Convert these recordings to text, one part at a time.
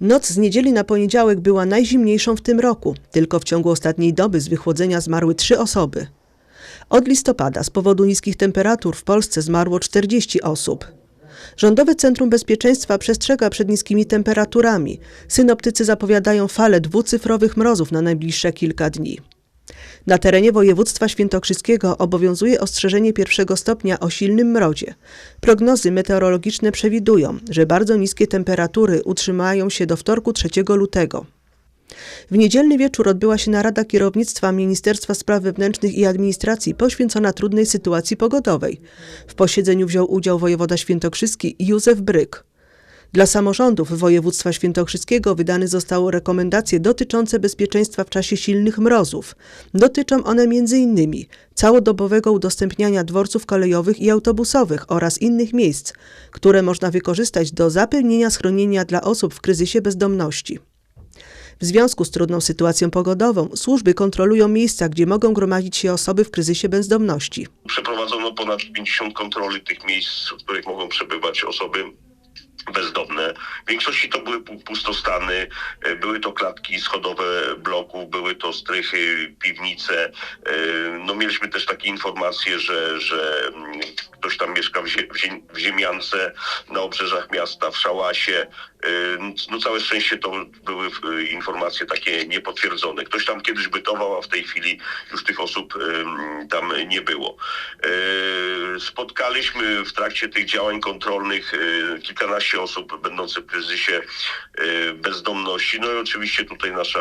Noc z niedzieli na poniedziałek była najzimniejszą w tym roku. Tylko w ciągu ostatniej doby z wychłodzenia zmarły trzy osoby. Od listopada z powodu niskich temperatur w Polsce zmarło 40 osób. Rządowe Centrum Bezpieczeństwa przestrzega przed niskimi temperaturami. Synoptycy zapowiadają falę dwucyfrowych mrozów na najbliższe kilka dni. Na terenie województwa świętokrzyskiego obowiązuje ostrzeżenie pierwszego stopnia o silnym mrozie. Prognozy meteorologiczne przewidują, że bardzo niskie temperatury utrzymają się do wtorku 3 lutego. W niedzielny wieczór odbyła się narada kierownictwa Ministerstwa Spraw Wewnętrznych i Administracji poświęcona trudnej sytuacji pogodowej. W posiedzeniu wziął udział wojewoda świętokrzyski Józef Bryk. Dla samorządów województwa świętokrzyskiego wydane zostały rekomendacje dotyczące bezpieczeństwa w czasie silnych mrozów. Dotyczą one m.in. całodobowego udostępniania dworców kolejowych i autobusowych oraz innych miejsc, które można wykorzystać do zapewnienia schronienia dla osób w kryzysie bezdomności. W związku z trudną sytuacją pogodową służby kontrolują miejsca, gdzie mogą gromadzić się osoby w kryzysie bezdomności. Przeprowadzono ponad 50 kontroli tych miejsc, w których mogą przebywać osoby bezdomne. W większości to były pu- pustostany, e, były to klatki schodowe bloków, były to strychy, piwnice. E, No mieliśmy też takie informacje, że, że mm, ktoś tam mieszka w, zie- w, zie- w Ziemiance, na obrzeżach miasta, w Szałasie. E, No całe szczęście to były informacje takie niepotwierdzone. Ktoś tam kiedyś bytował, a w tej chwili już tych osób tam nie było. Spotkaliśmy w trakcie tych działań kontrolnych e, kilkanaście osób będących w kryzysie e, bezdomności. No i oczywiście tutaj nasza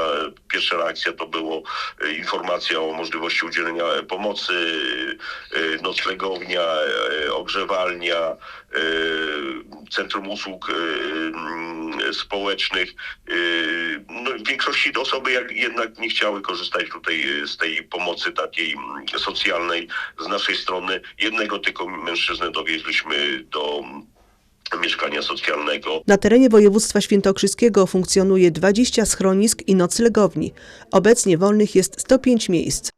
pierwsza reakcja to było e, informacja o możliwości udzielenia pomocy, e, noclegownia, e, ogrzewalnia, e, centrum usług e, społecznych. E, No, w większości osoby jednak nie chciały korzystać tutaj e, z tej pomocy takiej mm, socjalnej z naszej strony. Jednego tylko mężczyznę dowieźliśmy do mieszkania socjalnego. Na terenie województwa świętokrzyskiego funkcjonuje 20 schronisk i noclegowni. Obecnie wolnych jest 105 miejsc.